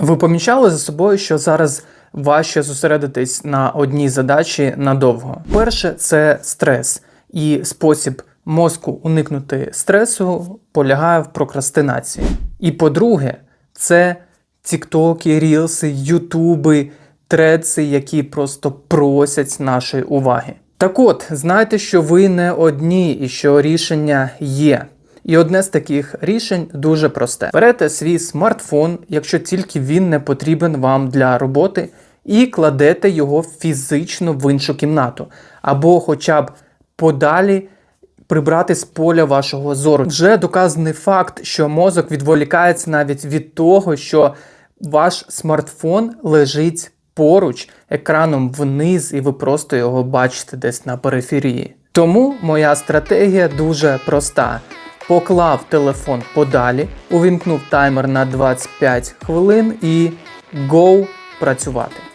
Ви помічали за собою, що зараз важче зосередитись на одній задачі надовго. Перше це стрес, і спосіб мозку уникнути стресу полягає в прокрастинації. І по-друге, це тіктоки, рілси, ютуби, треци, які просто просять нашої уваги. Так от, знайте, що ви не одні і що рішення є. І одне з таких рішень дуже просте: берете свій смартфон, якщо тільки він не потрібен вам для роботи, і кладете його фізично в іншу кімнату, або хоча б подалі прибрати з поля вашого зору. Вже доказаний факт, що мозок відволікається навіть від того, що ваш смартфон лежить поруч екраном вниз, і ви просто його бачите десь на периферії. Тому моя стратегія дуже проста. Поклав телефон подалі, увімкнув таймер на 25 хвилин і go працювати.